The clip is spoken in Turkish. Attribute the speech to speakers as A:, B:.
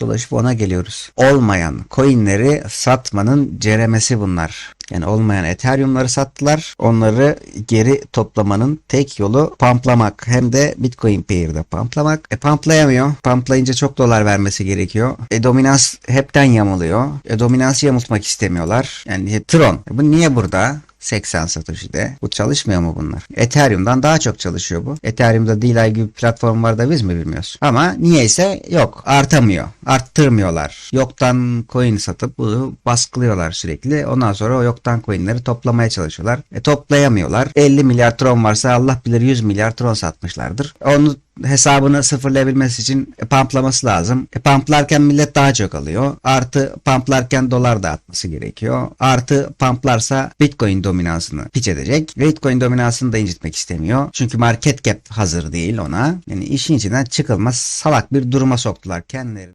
A: Dolaşıp ona geliyoruz. Olmayan coinleri satmanın ceremesi bunlar. Yani olmayan Ethereum'ları sattılar. Onları geri toplamanın tek yolu pamplamak. Hem de Bitcoin Pair'de pamplamak. E pamplayamıyor. Pamplayınca çok dolar vermesi gerekiyor. E dominans hepten yamuluyor. E dominansı yamultmak istemiyorlar. Yani Tron. E bu niye burada? 80 satışıda. Bu çalışmıyor mu bunlar? Ethereum'dan daha çok çalışıyor bu. Ethereum'da Delay gibi platform var da biz mi bilmiyoruz? Ama niyeyse yok. Artamıyor. Arttırmıyorlar. Yoktan coin satıp bunu baskılıyorlar sürekli. Ondan sonra o yoktan coinleri toplamaya çalışıyorlar. E toplayamıyorlar. 50 milyar tron varsa Allah bilir 100 milyar tron satmışlardır. Onu hesabını sıfırlayabilmesi için e, pamplaması lazım. E, pamplarken millet daha çok alıyor. Artı pamplarken dolar da atması gerekiyor. Artı pamplarsa Bitcoin dominansını piç edecek. Bitcoin dominansını da incitmek istemiyor. Çünkü market cap hazır değil ona. Yani işin içinden çıkılmaz salak bir duruma soktular kendileri.